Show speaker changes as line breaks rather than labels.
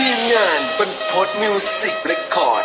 ทีมงานบรนพดมิวสิกเรคคอร์ด